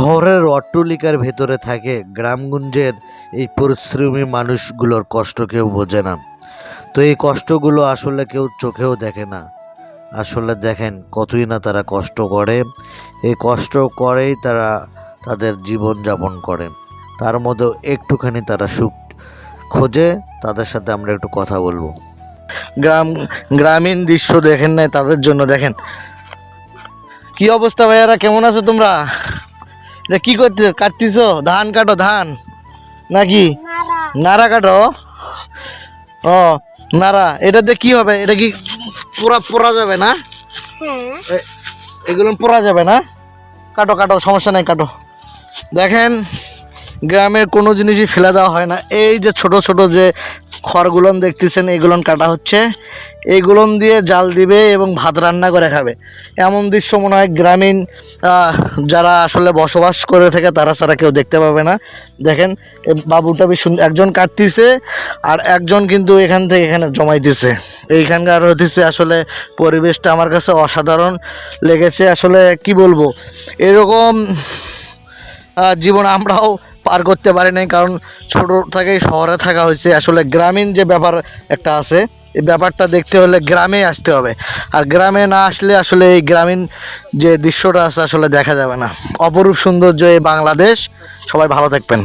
শহরের অট্টলিকার ভেতরে থাকে গ্রামগঞ্জের এই পরিশ্রমী মানুষগুলোর কষ্ট কেউ বোঝে না। তো এই কষ্টগুলো আসলে কেউ চোখেও দেখে না। আসলে দেখেন কতই না তারা কষ্ট করে। এই কষ্ট করেই তারা তাদের জীবন যাপন করে। তার মধ্যেও একটুখানি তারা সুখ খোঁজে। তাদের সাথে আমরা একটু কথা বলব। গ্রাম, গ্রামীণ দৃশ্য দেখেন নাই, তাদের জন্য দেখেন। কি অবস্থা ভাইয়ারা? কেমন আছো তোমরা? কি করতে কাটতিস ধান কাটো ধান? নাকি? নাড়া কাটো? ও নাড়া। এটা দিয়ে কি হবে? এটা কি পোড়া পোড়া যাবে না? এগুলো পোড়া যাবে না? কাটো কাটো সমস্যা নাই কাটো। দেখেন গ্রামের কোনো জিনিসই ফেলে দেওয়া হয় না। এই যে ছোট ছোট যে খড়গুলন দেখতেছেন এইগুলন কাটা হচ্ছে। এইগুলন দিয়ে জাল দিবে এবং ভাত রান্না করে খাবে। এমন দৃশ্য মনে হয় গ্রামীণ যারা আসলে বসবাস করে থাকে, তারা ছাড়া কেউ দেখতে পাবে না। দেখেন বাবুটা বেশ একজন কাটতিছে আর একজন কিন্তু এখান থেকে এখানে জমাইতেছে। এইখানকার হতেছে আসলে পরিবেশটা আমার কাছে অসাধারণ লেগেছে। আসলে কি বলব? এরকম জীবন আমরাও পার করতে পারে নাই, কারণ ছোট থেকেই শহরে থাকা হয়েছে। আসলে গ্রামীণ যে ব্যাপার একটা আছে, এই ব্যাপারটা দেখতে হলে গ্রামে আসতে হবে। আর গ্রামে না আসলে আসলে এই গ্রামীণ যে দৃশ্যটা আছে, আসলে দেখা যাবে না। অপরূপ সৌন্দর্য এই বাংলাদেশ। সবাই ভালো থাকবেন।